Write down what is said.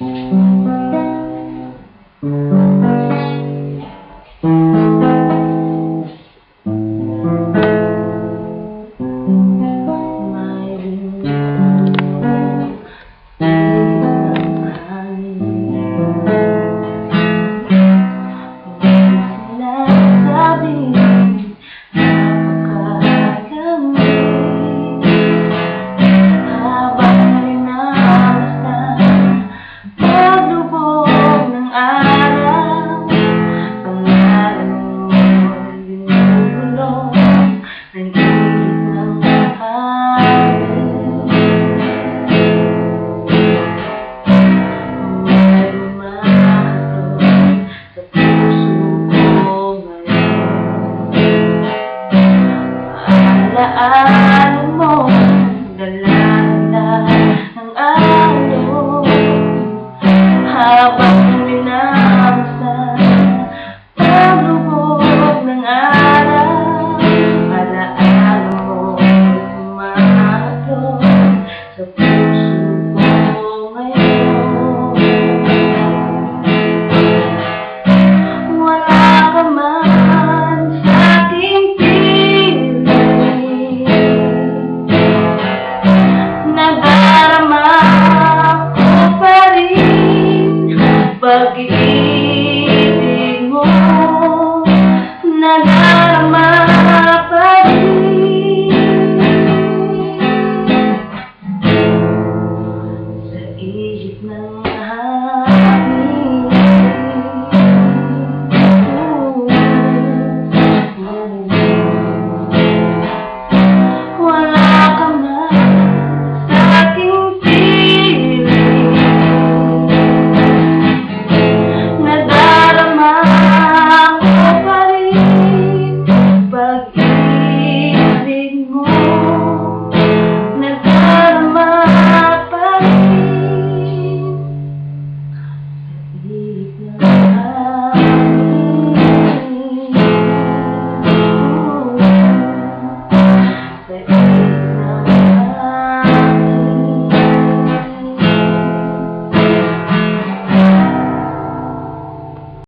Mm-hmm. araw ang gigil ng hangin. Sa puso ko ngayon Paalaan mo Dalala ang araw Habang corazón. Lord.